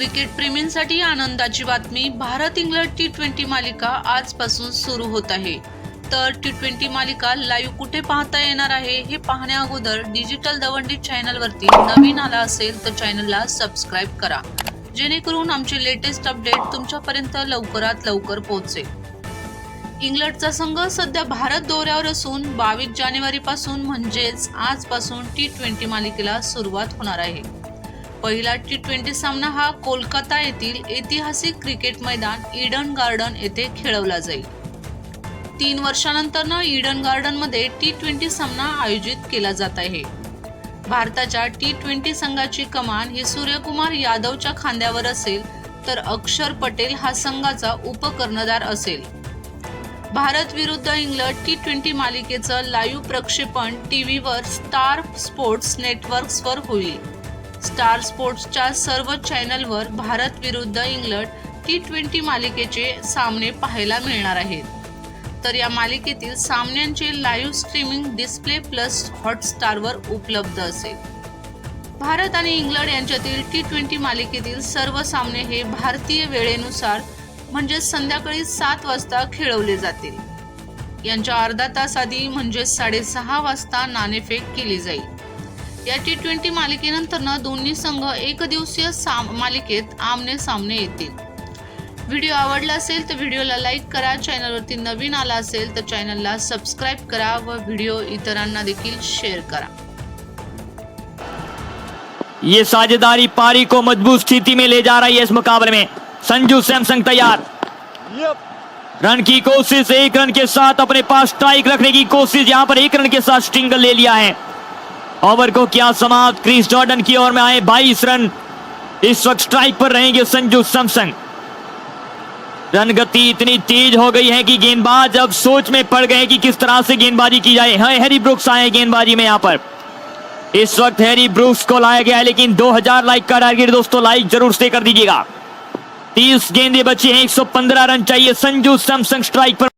Cricket प्रेमींसाठी आनंदाची बातमी भारत इंग्लंड टी ट्वेंटी मालिका आजपासून सुरू होत आहे. तर टी ट्वेंटी मालिका लाईव्ह कुठे पाहता येणार आहे हे पाहण्या अगोदर डिजिटल दवंडी चॅनलवरती नवीन आला असेल तर चॅनलला सबस्क्राईब करा. जेणेकरून आमचे लेटेस्ट अपडेट तुमच्यापर्यंत लवकरात लवकर पोहोचेल. इंग्लंडचा संघ सध्या भारत दौऱ्यावर असून बावीस जानेवारी पासून म्हणजेच आजपासून टी ट्वेंटी मालिकेला सुरुवात होणार आहे. पहिला टी ट्वेंटी सामना हा कोलकाता येथील ऐतिहासिक क्रिकेट मैदान इडन गार्डन येथे खेळवला जाईल. तीन वर्षानंतरनं ईडन गार्डनमध्ये टी ट्वेंटी सामना आयोजित केला जात आहे. भारताच्या टी ट्वेंटी संघाची कमान ही सूर्यकुमार यादवच्या खांद्यावर असेल तर अक्षर पटेल हा संघाचा उपकर्णधार असेल. भारत विरुद्ध इंग्लंड टी ट्वेंटी मालिकेचं लाईव्ह प्रक्षेपण टीव्हीवर स्टार स्पोर्ट्स नेटवर्क्सवर होईल. स्टार स्पोर्ट्सच्या सर्व चॅनलवर भारत विरुद्ध इंग्लंड टी ट्वेंटी मालिकेचे सामने पाहायला मिळणार आहेत. तर या मालिकेतील सामन्यांचे लाईव्ह स्ट्रीमिंग डिस्प्ले प्लस हॉटस्टारवर उपलब्ध असेल. भारत आणि इंग्लंड यांच्यातील टी ट्वेंटी मालिकेतील सर्व सामने हे भारतीय वेळेनुसार म्हणजे संध्याकाळी सात वाजता खेळवले जातील. यांच्या अर्धा तास आधी म्हणजे साडेसहा वाजता नाणेफेक केली जाईल. या टी ट्वेंटी मालिकेनंतर दोन्ही संघ एक दिवसीय साम मालिकेत आमने सामने येतील. व्हिडिओ आवडला असेल तर व्हिडिओला लाईक करा चॅनलवरती नवीन आला असेल तर चॅनलला सबस्क्राईब करा व व्हिडिओ इतरांना देखील शेअर करा. ये साझेदारी पारी को मज़बूत स्थिति में ले जा रही है इस मुकाबले में। संजू सैमसंग तैयार। रन की कोशिश एक रन के साथ अपने पास स्ट्राइक रखने की कोशिश यहाँ पर एक रन के साथ स्टिंगल ले लिया है। ओवर को क्या समाप्त। क्रिस जॉर्डन की ओर में आए 22 रन। इस वक्त स्ट्राइक पर रहेंगे संजू सैमसंग। रन गति इतनी तेज हो गई है कि गेंदबाज अब सोच में पड़ गए कि किस तरह से गेंदबाजी की जाए। हाँ हैरी ब्रुक्स आए गेंदबाजी में यहाँ पर। इस वक्त हैरी ब्रूक्स को लाया गया है, लेकिन 2000 लाइक का टारगेट दोस्तों, लाइक ज़रूर से कर दीजिएगा। 30 गेंदे बची हैं 115 रन चाहिए। संजू सैमसंग स्ट्राइक पर